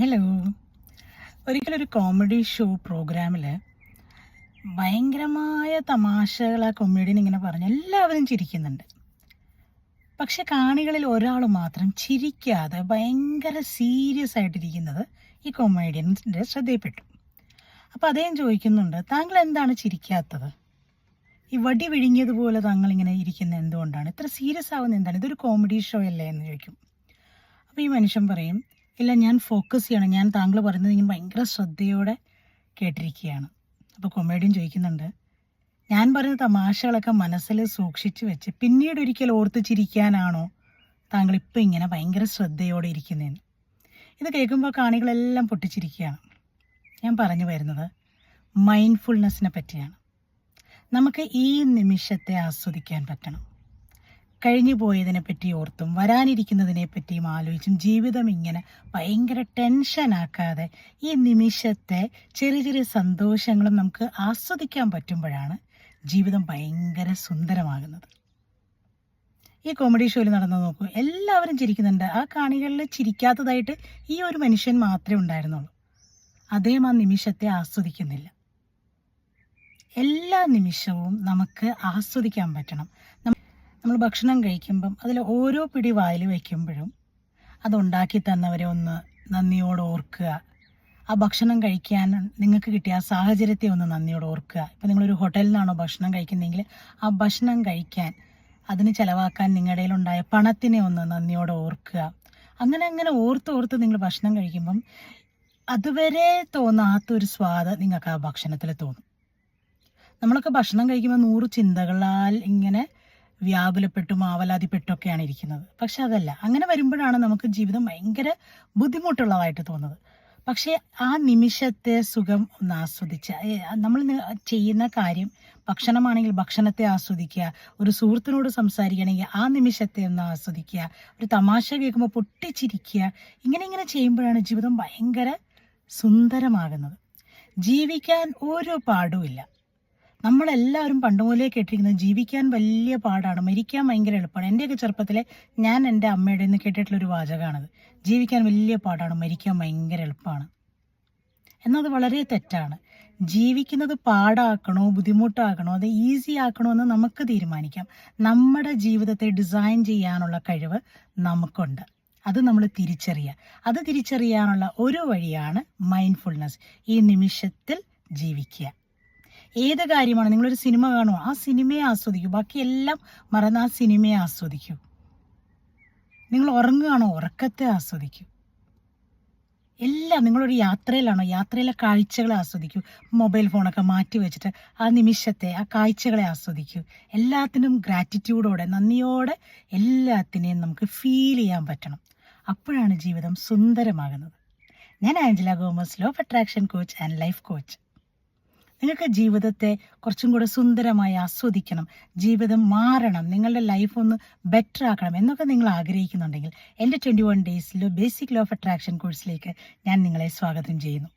Hello ഒരിക്കലൊരു comedy show പ്രോഗ്രാമിൽ ഭയങ്കരമായ തമാശകൾ ആ കൊമേഡിയൻ ഇങ്ങനെ പറഞ്ഞ് എല്ലാവരും ചിരിക്കുന്നുണ്ട്. പക്ഷെ കാണികളിൽ ഒരാൾ മാത്രം ചിരിക്കാതെ ഭയങ്കര സീരിയസ് ആയിട്ടിരിക്കുന്നത് ഈ കൊമേഡിയന്റെ ശ്രദ്ധയിൽപ്പെട്ടു. അപ്പോൾ അദ്ദേഹം ചോദിക്കുന്നുണ്ട് താങ്കൾ എന്താണ് ചിരിക്കാത്തത്? ഈ വടി വിഴുങ്ങിയതുപോലെ താങ്കൾ ഇങ്ങനെ ഇരിക്കുന്നത് എന്തുകൊണ്ടാണ്? ഇത്ര സീരിയസ് ആവുന്ന എന്താണ്? ഇതൊരു കോമഡി ഷോ അല്ലേ? എന്ന് ചോദിക്കും. അപ്പോൾ ഈ മനുഷ്യൻ പറയും ഇല്ല ഞാൻ ഫോക്കസ് ചെയ്യണം. ഞാൻ താങ്കൾ പറയുന്നത് ഇങ്ങനെ ഭയങ്കര ശ്രദ്ധയോടെ കേട്ടിരിക്കുകയാണ്. അപ്പോൾ കൊമേഡിയൻ ചോദിക്കുന്നുണ്ട് ഞാൻ പറയുന്ന തമാശകളൊക്കെ മനസ്സിൽ സൂക്ഷിച്ചു വെച്ച് പിന്നീട് ഒരിക്കൽ ഓർത്ത് ചിരിക്കാനാണോ താങ്കൾ ഇപ്പം ഇങ്ങനെ ഭയങ്കര ശ്രദ്ധയോടെ ഇരിക്കുന്നതെന്ന്? ഇത് കേൾക്കുമ്പോൾ കാണികളെല്ലാം പൊട്ടിച്ചിരിക്കുകയാണ്. ഞാൻ പറഞ്ഞു വരുന്നത് മൈൻഡ്ഫുൾനെസ്സിനെ പറ്റിയാണ്. നമുക്ക് ഈ നിമിഷത്തെ ആസ്വദിക്കാൻ പറ്റണം. കഴിഞ്ഞു പോയതിനെ പറ്റി ഓർത്തും വരാനിരിക്കുന്നതിനെ പറ്റിയും ആലോചിച്ചും ജീവിതം ഇങ്ങനെ ഭയങ്കര ടെൻഷനാക്കാതെ ഈ നിമിഷത്തെ ചെറിയ ചെറിയ സന്തോഷങ്ങളും നമുക്ക് ആസ്വദിക്കാൻ പറ്റുമ്പോഴാണ് ജീവിതം ഭയങ്കര സുന്ദരമാകുന്നത്. ഈ കോമഡി ഷോയിൽ നടന്നു നോക്കൂ എല്ലാവരും ചിരിക്കുന്നുണ്ട്. ആ കാണികളിൽ ചിരിക്കാത്തതായിട്ട് ഈ ഒരു മനുഷ്യൻ മാത്രമേ ഉണ്ടായിരുന്നുള്ളൂ. അദ്ദേഹം ആ നിമിഷത്തെ ആസ്വദിക്കുന്നില്ല. എല്ലാ നിമിഷവും നമുക്ക് ആസ്വദിക്കാൻ പറ്റണം. നമ്മൾ ഭക്ഷണം കഴിക്കുമ്പം അതിൽ ഓരോ പിടി വായിൽ വയ്ക്കുമ്പോഴും അതുണ്ടാക്കി തന്നവരെ ഒന്ന് നന്ദിയോട് ഓർക്കുക. ആ ഭക്ഷണം കഴിക്കാൻ നിങ്ങൾക്ക് കിട്ടിയ ആ സാഹചര്യത്തെ ഒന്ന് നന്ദിയോട് ഓർക്കുക. ഇപ്പം നിങ്ങളൊരു ഹോട്ടലിൽ നിന്നാണോ ഭക്ഷണം കഴിക്കുന്നതെങ്കിൽ ആ ഭക്ഷണം കഴിക്കാൻ അതിന് ചിലവാക്കാൻ നിങ്ങളുടെ ഉണ്ടായ പണത്തിനെ ഒന്ന് നന്ദിയോടെ ഓർക്കുക. അങ്ങനെ അങ്ങനെ ഓർത്ത് ഓർത്ത് നിങ്ങൾ ഭക്ഷണം കഴിക്കുമ്പം അതുവരെ തോന്നാത്തൊരു സ്വാദ് നിങ്ങൾക്ക് ആ ഭക്ഷണത്തിൽ തോന്നും. നമ്മളൊക്കെ ഭക്ഷണം കഴിക്കുമ്പോൾ നൂറ് ചിന്തകളാൽ ഇങ്ങനെ വ്യാകുലപ്പെട്ടും ആവലാതിപ്പെട്ടുമൊക്കെയാണ് ഇരിക്കുന്നത്. പക്ഷെ അതല്ല അങ്ങനെ വരുമ്പോഴാണ് നമുക്ക് ജീവിതം ഭയങ്കര ബുദ്ധിമുട്ടുള്ളതായിട്ട് തോന്നുന്നത്. പക്ഷേ ആ നിമിഷത്തെ സുഖം ഒന്ന് ആസ്വദിച്ച് നമ്മൾ ചെയ്യുന്ന കാര്യം ഭക്ഷണമാണെങ്കിൽ ഭക്ഷണത്തെ ആസ്വദിക്കുക ഒരു സുഹൃത്തിനോട് സംസാരിക്കണമെങ്കിൽ ആ നിമിഷത്തെ ഒന്ന് ആസ്വദിക്കുക ഒരു തമാശ കേൾക്കുമ്പോൾ പൊട്ടിച്ചിരിക്കുക ഇങ്ങനെ ഇങ്ങനെ ചെയ്യുമ്പോഴാണ് ജീവിതം ഭയങ്കര സുന്ദരമാകുന്നത്. ജീവിക്കാൻ ഒരു പാടുമില്ല. നമ്മളെല്ലാവരും പണ്ട് മുതലേ കേട്ടിരിക്കുന്നത് ജീവിക്കാൻ വലിയ പാടാണ് മരിക്കാൻ ഭയങ്കര എളുപ്പമാണ്. എന്റെയൊക്കെ ചെറുപ്പത്തിലെ ഞാൻ എന്റെ അമ്മയുടെ നിന്ന് കേട്ടിട്ടുള്ളൊരു വാചകമാണത് ജീവിക്കാൻ വലിയ പാടാണ് മരിക്കാൻ ഭയങ്കര എളുപ്പമാണ്. എന്നത് വളരെ തെറ്റാണ്. ജീവിക്കുന്നത് പാടാക്കണോ ബുദ്ധിമുട്ടാക്കണോ അത് ഈസി ആക്കണോ എന്ന് നമുക്ക് തീരുമാനിക്കാം. നമ്മുടെ ജീവിതത്തെ ഡിസൈൻ ചെയ്യാനുള്ള കഴിവ് നമുക്കുണ്ട്. അത് നമ്മൾ തിരിച്ചറിയുക. അത് തിരിച്ചറിയാനുള്ള ഒരു വഴിയാണ് മൈൻഡ്ഫുൾനെസ് ഈ നിമിഷത്തിൽ ജീവിക്കുക. ഏത് കാര്യമാണ്? നിങ്ങളൊരു സിനിമ കാണുമോ? ആ സിനിമയെ ആസ്വദിക്കൂ. ബാക്കിയെല്ലാം മറന്ന് ആ സിനിമയെ ആസ്വദിക്കൂ. നിങ്ങൾ ഉറങ്ങുകയാണോ? ഉറക്കത്തെ ആസ്വദിക്കൂ. എല്ലാം നിങ്ങളൊരു യാത്രയിലാണോ? യാത്രയിലെ കാഴ്ചകളെ ആസ്വദിക്കൂ. മൊബൈൽ ഫോണൊക്കെ മാറ്റി വെച്ചിട്ട് ആ നിമിഷത്തെ ആ കാഴ്ചകളെ ആസ്വദിക്കൂ. എല്ലാത്തിനും ഗ്രാറ്റിറ്റ്യൂഡോടെ നന്ദിയോടെ എല്ലാത്തിനെയും നമുക്ക് ഫീൽ ചെയ്യാൻ പറ്റണം. അപ്പോഴാണ് ജീവിതം സുന്ദരമാകുന്നത്. ഞാൻ Angela Gomes law of attraction coach and life coach നിങ്ങൾക്ക് ജീവിതത്തെ കുറച്ചും കൂടെ സുന്ദരമായി ആസ്വദിക്കണം. ജീവിതം മാറണം. നിങ്ങളുടെ ലൈഫ് ഒന്ന് ബെറ്റർ ആക്കണം എന്നൊക്കെ നിങ്ങൾ ആഗ്രഹിക്കുന്നുണ്ടെങ്കിൽ എന്റെ ട്വന്റി വൺ ഡേയ്സിലെ ബേസിക് ലോ ഓഫ് അട്രാക്ഷൻ കോഴ്സിലേക്ക് ഞാൻ നിങ്ങളെ സ്വാഗതം ചെയ്യുന്നു.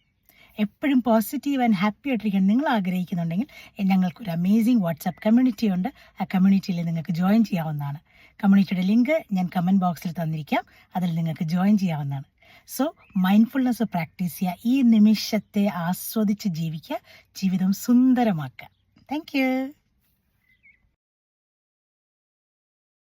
എപ്പോഴും പോസിറ്റീവ് ആൻഡ് ഹാപ്പി ആയിട്ടിരിക്കാൻ നിങ്ങൾ ആഗ്രഹിക്കുന്നുണ്ടെങ്കിൽ ഞങ്ങൾക്കൊരു അമേസിങ് വാട്സാപ്പ് കമ്മ്യൂണിറ്റി ഉണ്ട്. ആ കമ്മ്യൂണിറ്റിയിൽ നിങ്ങൾക്ക് ജോയിൻ ചെയ്യാവുന്നതാണ്. കമ്മ്യൂണിറ്റിയുടെ ലിങ്ക് ഞാൻ കമന്റ് ബോക്സിൽ തന്നിരിക്കാം. അതിൽ നിങ്ങൾക്ക് ജോയിൻ ചെയ്യാവുന്നതാണ്. സോ മൈൻഡ്ഫുൾനെസ് പ്രാക്ടീസ് ചെയ്യുക ഈ നിമിഷത്തെ ആസ്വദിച്ച് ജീവിക്കുക ജീവിതം സുന്ദരമാക്കുക. താങ്ക്